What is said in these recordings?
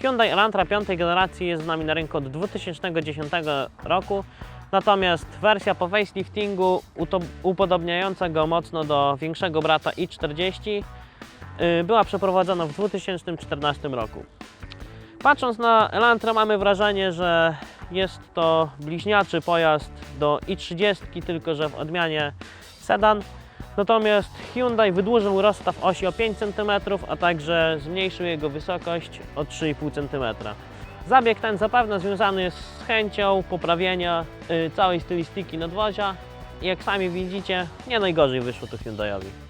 Hyundai Elantra piątej generacji jest z nami na rynku od 2010 roku, natomiast wersja po faceliftingu upodobniająca go mocno do większego brata i40 y, była przeprowadzona w 2014 roku. Patrząc na Elantra mamy wrażenie, że jest to bliźniaczy pojazd do i30, tylko że w odmianie sedan. Natomiast Hyundai wydłużył rozstaw osi o 5 cm, a także zmniejszył jego wysokość o 3,5 cm. Zabieg ten zapewne związany jest z chęcią poprawienia y, całej stylistyki nadwozia jak sami widzicie, nie najgorzej wyszło to Hyundaiowi.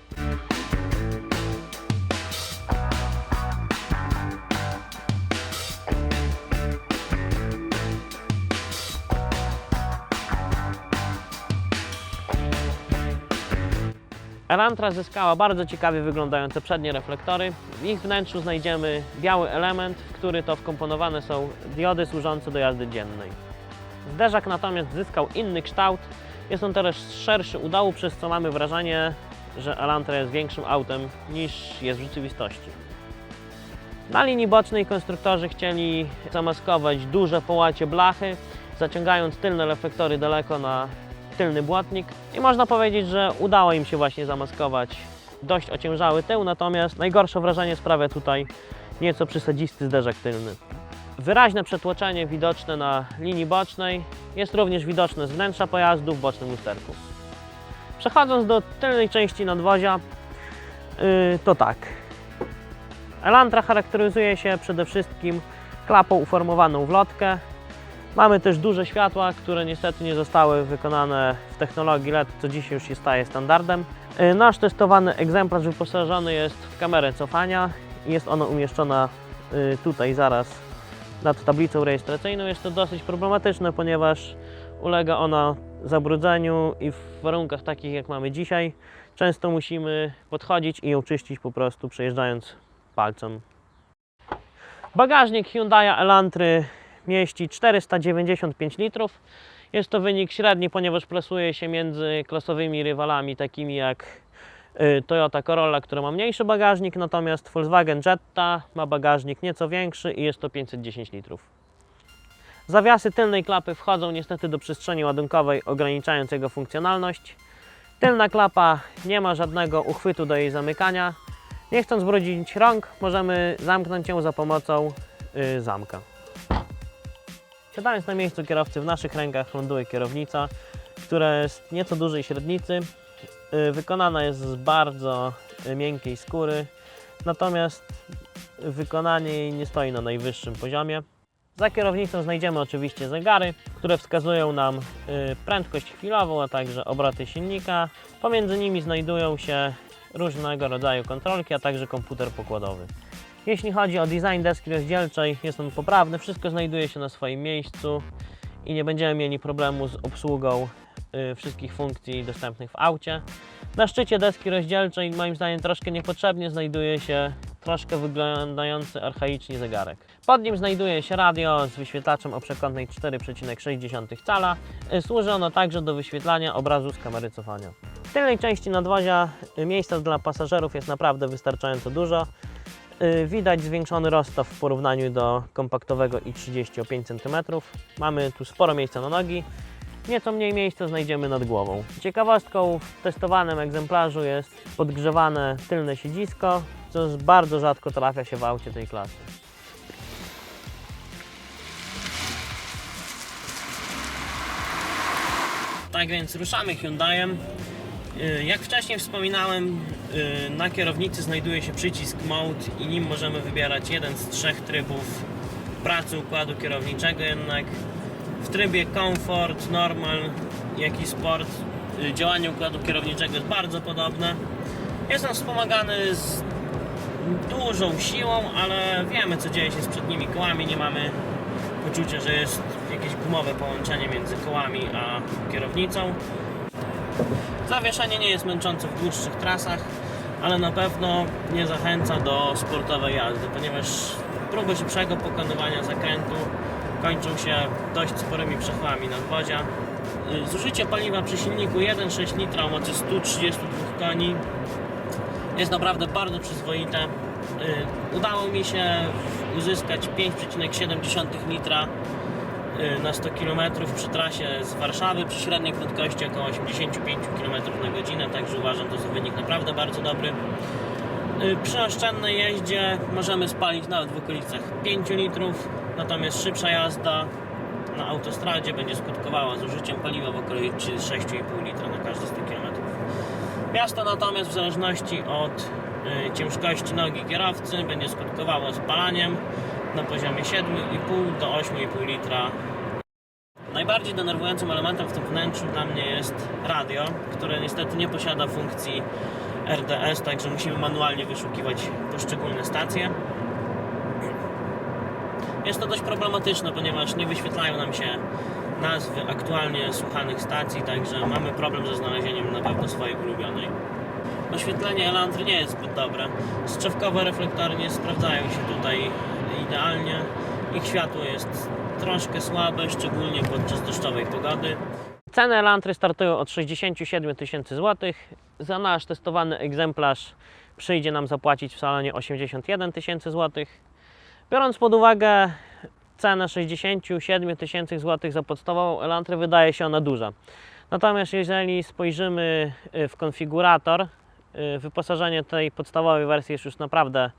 Elantra zyskała bardzo ciekawie wyglądające przednie reflektory. W ich wnętrzu znajdziemy biały element, w który to wkomponowane są diody służące do jazdy dziennej. Zderzak natomiast zyskał inny kształt. Jest on teraz szerszy u dołu, przez co mamy wrażenie, że Elantra jest większym autem niż jest w rzeczywistości. Na linii bocznej konstruktorzy chcieli zamaskować duże połacie blachy, zaciągając tylne reflektory daleko na tylny błotnik i można powiedzieć, że udało im się właśnie zamaskować dość ociężały tył, natomiast najgorsze wrażenie sprawia tutaj nieco przesadzisty zderzak tylny. Wyraźne przetłoczenie widoczne na linii bocznej jest również widoczne z wnętrza pojazdu w bocznym lusterku. Przechodząc do tylnej części nadwozia, yy, to tak. Elantra charakteryzuje się przede wszystkim klapą uformowaną w lotkę, Mamy też duże światła, które niestety nie zostały wykonane w technologii LED, co dzisiaj już się staje standardem. Y, Nasz testowany egzemplarz wyposażony jest w kamerę cofania jest ona umieszczona y, tutaj zaraz nad tablicą rejestracyjną. Jest to dosyć problematyczne, ponieważ ulega ona zabrudzeniu i w warunkach takich jak mamy dzisiaj często musimy podchodzić i ją czyścić po prostu przejeżdżając palcem. Bagażnik Hyundai Elantry mieści 495 litrów. Jest to wynik średni, ponieważ plasuje się między klasowymi rywalami takimi jak y, Toyota Corolla, która ma mniejszy bagażnik, natomiast Volkswagen Jetta ma bagażnik nieco większy i jest to 510 litrów. Zawiasy tylnej klapy wchodzą niestety do przestrzeni ładunkowej, ograniczając jego funkcjonalność. Tylna klapa nie ma żadnego uchwytu do jej zamykania. Nie chcąc brudzić rąk, możemy zamknąć ją za pomocą y, zamka. Siadając na miejscu kierowcy w naszych rękach ląduje kierownica, która jest nieco dużej średnicy. Y, Wykonana jest z bardzo y, miękkiej skóry, natomiast wykonanie jej nie stoi na najwyższym poziomie. Za kierownicą znajdziemy oczywiście zegary, które wskazują nam y, prędkość chwilową, a także obroty silnika. Pomiędzy nimi znajdują się różnego rodzaju kontrolki, a także komputer pokładowy. Jeśli chodzi o design deski rozdzielczej, jest on poprawny, wszystko znajduje się na swoim miejscu i nie będziemy mieli problemu z obsługą y, wszystkich funkcji dostępnych w aucie. Na szczycie deski rozdzielczej, moim zdaniem troszkę niepotrzebnie, znajduje się troszkę wyglądający archaicznie zegarek. Pod nim znajduje się radio z wyświetlaczem o przekątnej 4,6 cala. Y, Służy ono także do wyświetlania obrazu z kamery cofania. W tylnej części nadwozia y, miejsca dla pasażerów jest naprawdę wystarczająco dużo. Y, Widać zwiększony rozstaw w porównaniu do kompaktowego i30 o 5 cm. Mamy tu sporo miejsca na nogi. Nieco mniej miejsca znajdziemy nad głową. Ciekawostką w testowanym egzemplarzu jest podgrzewane tylne siedzisko, co bardzo rzadko trafia się w aucie tej klasy. Tak więc ruszamy Hyundaiem. Y, Jak wcześniej wspominałem, y, na kierownicy znajduje się przycisk Mode i nim możemy wybierać jeden z trzech trybów pracy układu kierowniczego jednak. W trybie Comfort, Normal, jak i Sport y, działanie układu kierowniczego jest bardzo podobne. Jest on wspomagany z dużą siłą, ale wiemy co dzieje się z przednimi kołami, nie mamy poczucia, że jest jakieś gumowe połączenie między kołami a kierownicą. Zawieszenie nie jest męczące w dłuższych trasach, ale na pewno nie zachęca do sportowej jazdy, ponieważ próby szybszego pokonywania zakrętu kończą się dość sporymi przechwami nadwozia. Zużycie paliwa przy silniku 1,6 litra o mocy 132 koni jest naprawdę bardzo przyzwoite. Y, Udało mi się uzyskać 5,7 litra na 100 km przy trasie z Warszawy przy średniej prędkości około 85 km na godzinę, także uważam, to jest wynik naprawdę bardzo dobry. Y, Przy oszczędnej jeździe możemy spalić nawet w okolicach 5 litrów, natomiast szybsza jazda na autostradzie będzie skutkowała zużyciem paliwa w okolicy 6,5 litra na każde 100 km. Miasto natomiast w zależności od y, ciężkości nogi kierowcy będzie skutkowało spalaniem na poziomie 7,5 do 8,5 litra. Najbardziej denerwującym elementem w tym wnętrzu dla mnie jest radio, które niestety nie posiada funkcji RDS, także musimy manualnie wyszukiwać poszczególne stacje. Jest to dość problematyczne, ponieważ nie wyświetlają nam się nazwy aktualnie słuchanych stacji, także mamy problem ze znalezieniem na pewno swojej ulubionej. Oświetlenie Elantry nie jest zbyt dobre. Strzewkowe reflektory nie sprawdzają się tutaj idealnie. Ich światło jest troszkę słabe, szczególnie podczas deszczowej pogody. Ceny Elantry startują od 67 tysięcy złotych. Za nasz testowany egzemplarz przyjdzie nam zapłacić w salonie 81 tysięcy złotych. Biorąc pod uwagę cenę 67 tysięcy złotych za podstawową Elantrę, wydaje się ona duża. Natomiast jeżeli spojrzymy y, w konfigurator, y, wyposażenie tej podstawowej wersji jest już naprawdę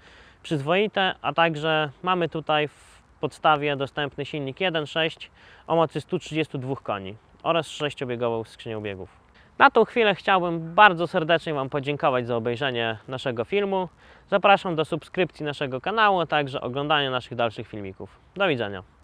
przyzwoite, a także mamy tutaj w podstawie dostępny silnik 1.6 o mocy 132 koni oraz sześciobiegową skrzynią biegów. Na tą chwilę chciałbym bardzo serdecznie Wam podziękować za obejrzenie naszego filmu. Zapraszam do subskrypcji naszego kanału, a także oglądania naszych dalszych filmików. Do widzenia.